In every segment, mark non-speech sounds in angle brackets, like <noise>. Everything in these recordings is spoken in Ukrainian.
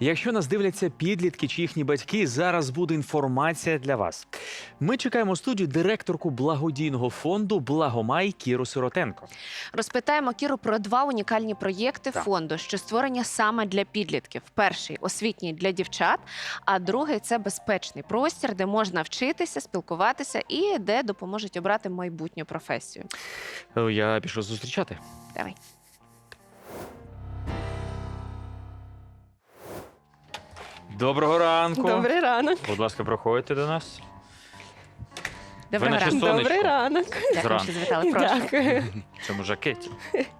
Якщо нас дивляться підлітки чи їхні батьки, зараз буде інформація для вас. Ми чекаємо студію директорку благодійного фонду Благомай Кіру Сиротенко. Розпитаємо Кіру про два унікальні проєкти Так. фонду, що створені саме для підлітків. Перший освітній для дівчат, а другий це безпечний простір, де можна вчитися, спілкуватися і де допоможуть обрати майбутню професію. Е, Я пішов зустрічати. Давай. Доброго ранку. Добрий ранок. Будь ласка, проходьте до нас. Доброго наче ранку. Сонечко. Добрий ранок. Дякую, Зранку. що завітали. Прошу. Дякую. В цьому жакеті.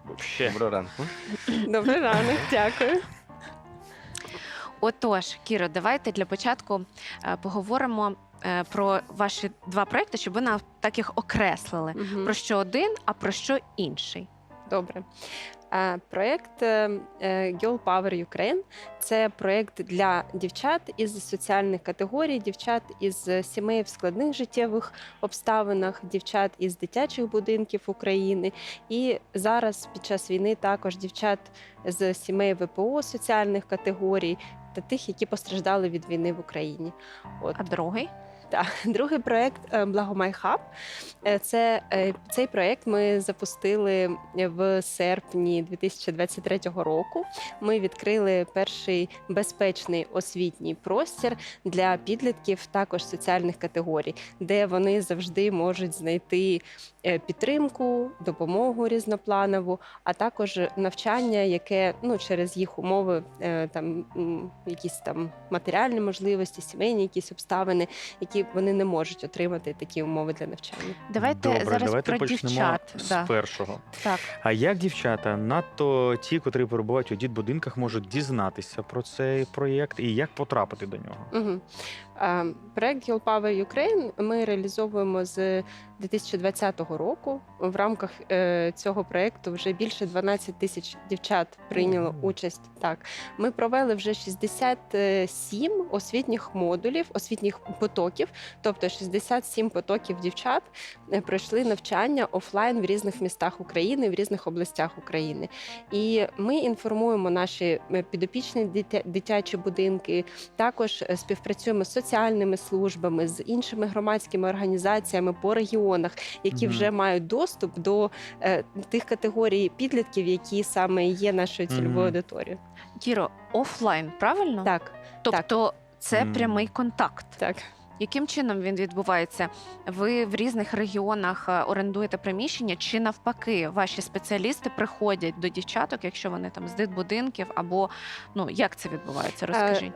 Вообще. Доброго ранку. Добрий ранок. Дякую. Отож, Кіро, давайте для початку е, поговоримо е, про ваші два проекти, щоб ви нам так їх окреслили. Про що один, а про що інший. Добре. Е, Проєкт е, е, Girl Power Ukraine – це проєкт для дівчат із соціальних категорій, дівчат із сімей в складних життєвих обставинах, дівчат із дитячих будинків України. І зараз під час війни також дівчат з сімей ВПО соціальних категорій та тих, які постраждали від війни в Україні. От. А другий? Так, другий проект е, Благомай Хаб. Е, Це е, цей проект ми запустили в серпні 2023 року. Ми відкрили перший безпечний освітній простір для підлітків, також соціальних категорій, де вони завжди можуть знайти підтримку, допомогу різнопланову, а також навчання, яке ну через їх умови, там якісь там матеріальні можливості, сімейні якісь обставини, які вони не можуть отримати такі умови для навчання. Давайте Добре, зараз давайте про почнемо дівчат. з Да. першого. Так. А як дівчата, надто ті, котрі перебувають у дітбудинках, можуть дізнатися про цей проєкт і як потрапити до нього? Угу. Проект Girl Power Ukraine ми реалізовуємо з 2020 року. В рамках е, цього проекту вже більше 12 тисяч дівчат прийняло участь. Так, ми провели вже 67 освітніх модулів, освітніх потоків, тобто 67 потоків дівчат е, пройшли навчання офлайн в різних містах України, в різних областях України. І ми інформуємо наші е, підопічні дитячі будинки. Також е, співпрацюємо з соціальними службами, з іншими громадськими організаціями по регіонах, які вже мають доступ до тих категорій підлітків, які саме є нашою цільовою аудиторією. Кіро, офлайн, правильно? Так, Тобто це Мгм. прямий контакт. так. Яким чином він відбувається? Ви в різних регіонах е, орендуєте приміщення, чи навпаки, ваші спеціалісти приходять до дівчаток, якщо вони там з дитбудинків, або ну як це відбувається? Розкажіть.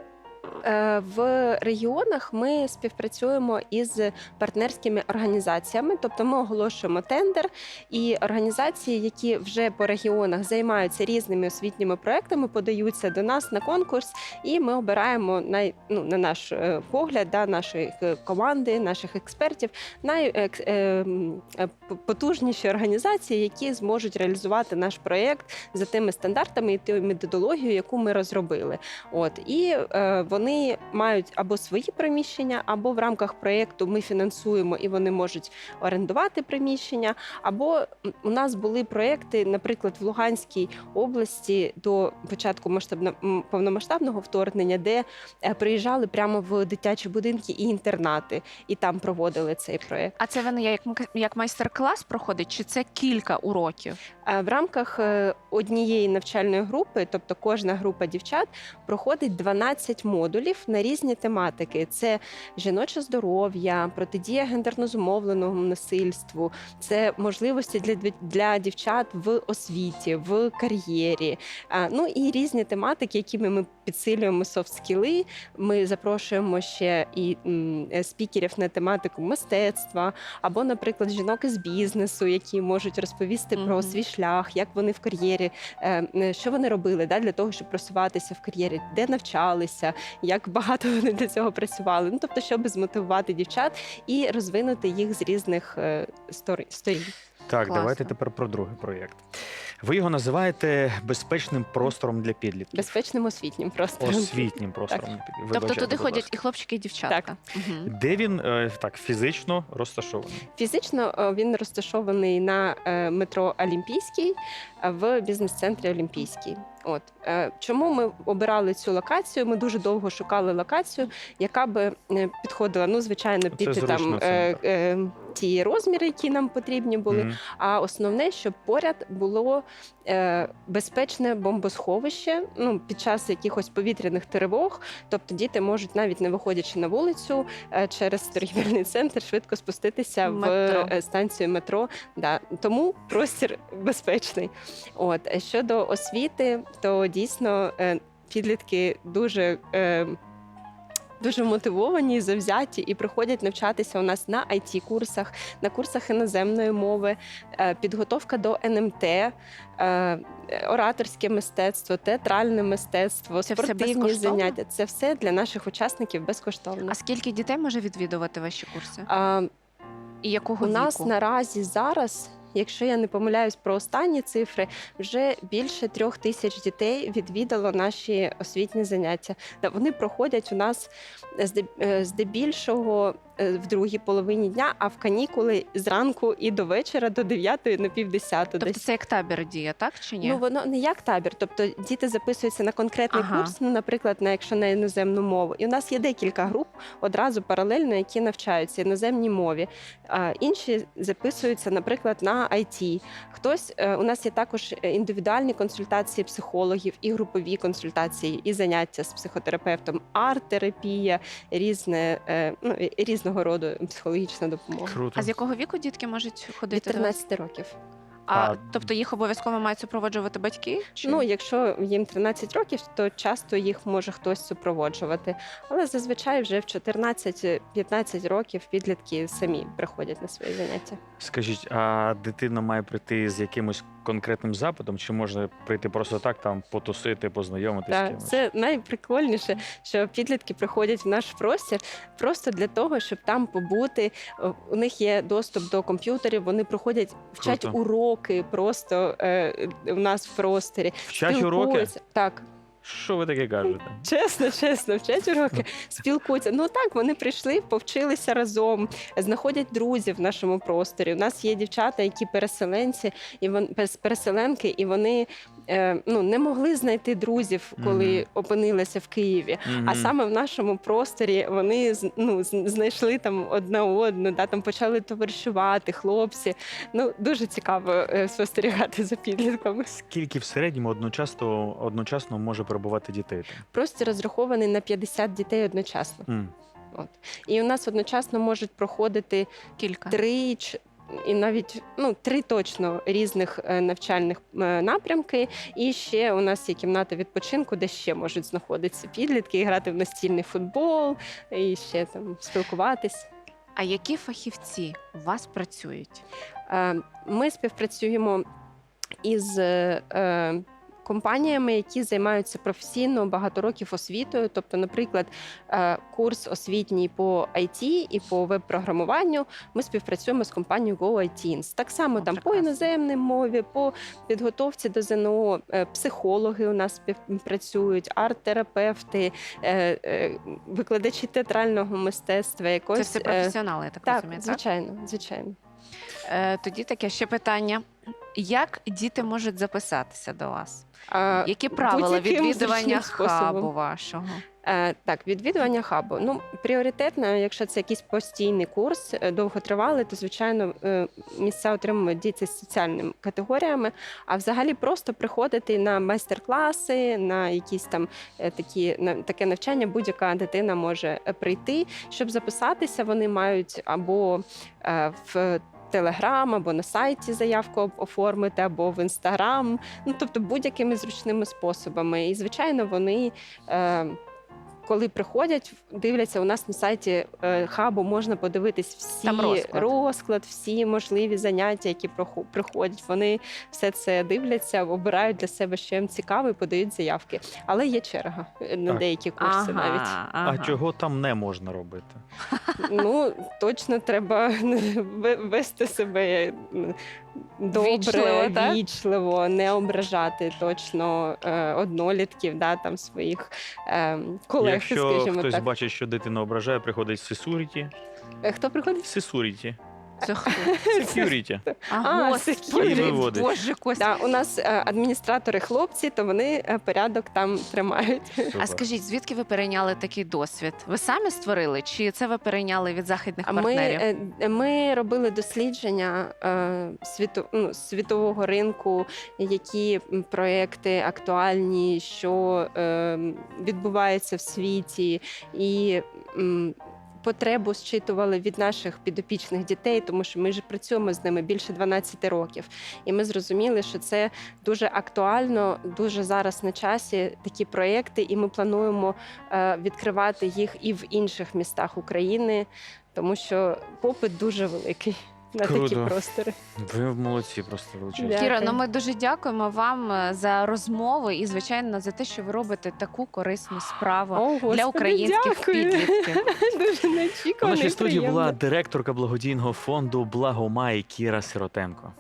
Е, В регіонах ми співпрацюємо із партнерськими організаціями, тобто ми оголошуємо тендер, і організації, які вже по регіонах займаються різними освітніми проектами, подаються до нас на конкурс, і ми обираємо най, ну, на наш е, погляд, да, нашої е, команди, наших експертів, найпотужніші організації, які зможуть реалізувати наш проект за тими стандартами і тою методологією, яку ми розробили. От і е, вони мають або свої приміщення, або в рамках проєкту ми фінансуємо і вони можуть орендувати приміщення. Або у нас були проєкти, наприклад, в Луганській області до початку масштабно повномасштабного вторгнення, де е, приїжджали прямо в дитячі будинки і інтернати, і там проводили цей проєкт. А це вони як, як майстер-клас проходить, чи це кілька уроків? В рамках е, однієї навчальної групи, тобто кожна група дівчат, проходить 12 модулів на різні тематики: це жіноче здоров'я, протидія гендерно зумовленому насильству, це можливості для для дівчат в освіті, в кар'єрі. Ну і різні тематики, якими ми підсилюємо софт-скіли. Ми запрошуємо ще і м, е, спікерів на тематику мистецтва, або, наприклад, жінок із бізнесу, які можуть розповісти Мгм. про свій шлях, як вони в кар'єрі, е, що вони робили да, для того, щоб просуватися в кар'єрі, де навчалися, як багато <laughs> вони для цього працювали. Ну тобто, щоб змотивувати дівчат і розвинути їх з різних е, сторін. Так, Класно. давайте тепер про другий проєкт. Ви його називаєте безпечним простором для підлітків. Безпечним освітнім простором. Освітнім простором для підлітків. тобто туди будь ходять ласка. і хлопчики, і дівчатка. Так. Угу. Де він е, так фізично розташований? Фізично е, він розташований на е, метро Олімпійський е, в бізнес-центрі Олімпійський. От е, чому ми обирали цю локацію? Ми дуже довго шукали локацію, яка би е, підходила. Ну, звичайно, під зручно, там це е, е, ті розміри, які нам потрібні були. Мгм. А основне, щоб поряд було е, безпечне бомбосховище ну, під час якихось повітряних тривог. Тобто діти можуть, навіть не виходячи на вулицю е, через торгівельний центр, швидко спуститися Метро. в е, станцію метро. Да. Тому простір <laughs> безпечний. От Е, щодо освіти, то дійсно е, підлітки дуже. Е, Дуже мотивовані, завзяті і приходять навчатися у нас на it курсах на курсах іноземної мови, е, підготовка до НМТ, е, ораторське мистецтво, театральне мистецтво, Це спортивні безкоштовно? заняття. Це все для наших учасників безкоштовно. А скільки дітей може відвідувати ваші курси? А, І якого у нас наразі зараз. Якщо я не помиляюсь про останні цифри, вже більше трьох тисяч дітей відвідало наші освітні заняття. Вони проходять у нас е, здебільшого в другій половині дня, а в канікули зранку і до вечора, до 9 на півдесяту. Тобто це як табір діє, так чи ні? Ну воно не як табір. Тобто діти записуються на конкретний Ага. курс, ну, наприклад, на якщо на іноземну мову. І у нас є декілька груп одразу паралельно, які навчаються іноземній мові. А інші записуються, наприклад, на IT. Хтось е, у нас є також е, індивідуальні консультації психологів, і групові консультації, і заняття з психотерапевтом, арт-терапія, різне е, ну, різного роду психологічна допомога. Круто. А з якого віку дітки можуть Від ходити? до вас? 13 років. А, А- тобто їх обов'язково мають супроводжувати батьки? Чи? Ну, якщо їм 13 років, то часто їх може хтось супроводжувати. Але зазвичай вже в 14-15 років підлітки самі приходять на свої заняття. Скажіть, а дитина має прийти з якимось конкретним запитом, чи можна прийти просто так, там потусити, познайомитись з Так, кимось? це найприкольніше, що підлітки приходять в наш простір просто для того, щоб там побути. У них є доступ до комп'ютерів, вони проходять, вчать Круто. Уроки просто е, у нас в просторі. Вчать уроки? спілкуються. Так, Що ви таке кажете? Чесно, чесно, вчать уроки, спілкуються. Ну так, вони прийшли, повчилися разом, знаходять друзів в нашому просторі. У нас є дівчата, які переселенці, і вон переселенки, і вони ну, не могли знайти друзів, коли Мгм. опинилися в Києві. А саме в нашому просторі вони ну, знайшли там одна одну, да, там почали товаришувати хлопці. Ну дуже цікаво е, спостерігати за підлітками. Скільки в середньому одночасно, одночасно може перебувати дітей? Простір розрахований на 50 дітей одночасно. М. І у нас одночасно можуть проходити Кілька. три і навіть ну три точно різних е, навчальних е, напрямки. І ще у нас є кімната відпочинку, де ще можуть знаходитися підлітки і грати в настільний футбол, і ще там спілкуватись. А які фахівці у вас працюють? Е, Ми співпрацюємо із компаніями, які займаються професійно багато років освітою. Тобто, наприклад, е, курс освітній по IT і по веб-програмуванню. Ми співпрацюємо з компанією GoITeens. Так само О, там по іноземній мові, по підготовці до ЗНО, е, психологи у нас співпрацюють, арт-терапевти, е, викладачі театрального мистецтва. Це Якось все е, професіонали, я так, так, розумію, так? звичайно, звичайно. Тоді таке ще питання. Як діти можуть записатися до вас? А, Які правила будь-яким відвідування зручним способом. хабу вашого? Е, так, відвідування хабу. Ну, пріоритетно, якщо це якийсь постійний курс, е, довготривалий, то звичайно е, місця отримують діти з соціальними категоріями. А взагалі просто приходити на майстер-класи, на якісь там е, такі на таке навчання, будь-яка дитина може е, прийти. Щоб записатися, вони мають або е, в Телеграм або на сайті заявку оформити, або в інстаграм, ну тобто будь-якими зручними способами. І звичайно, вони. Е, коли приходять, дивляться у нас на сайті е, хабу, можна подивитись всі Там розклад. розклад, всі можливі заняття, які приходять. Вони все це дивляться, обирають для себе, що їм цікаво, і подають заявки. Але є черга е, на Так. деякі курси навіть. ага. А чого там не можна робити? Ну точно треба <laughs> вести себе добре, Вічливо, так? вічливо, не ображати точно е, однолітків, да, там своїх е, колег, Якщо скажімо хтось так. бачить, що дитина ображає, приходить сесуріті. Е, Хто приходить? Сесуріті. Це хто? Security. А, господи, виводить. боже, Костя. Да, у нас е, адміністратори хлопці, то вони е, порядок там тримають. А Супер. скажіть, звідки ви перейняли такий досвід? Ви самі створили, чи це ви перейняли від західних А ми, партнерів? е, ми робили дослідження е, світу, ну, світового ринку, які м, проекти актуальні, що е, відбувається в світі, і м, потребу зчитували від наших підопічних дітей, тому що ми ж працюємо з ними більше 12 років. І ми зрозуміли, що це дуже актуально, дуже зараз на часі такі проекти, і ми плануємо е, відкривати їх і в інших містах України, тому що попит дуже великий на такі Круто. простори. Ви молодці, просто величезні. Дякую. Кіра, ну ми дуже дякуємо вам е, за розмову і, звичайно, за те, що ви робите таку корисну справу О, Господи, для українських дякую. підлітків. <laughs> Дуже У неочікувано. нашій і студії була директорка благодійного фонду Благомай Кіра Сиротенко.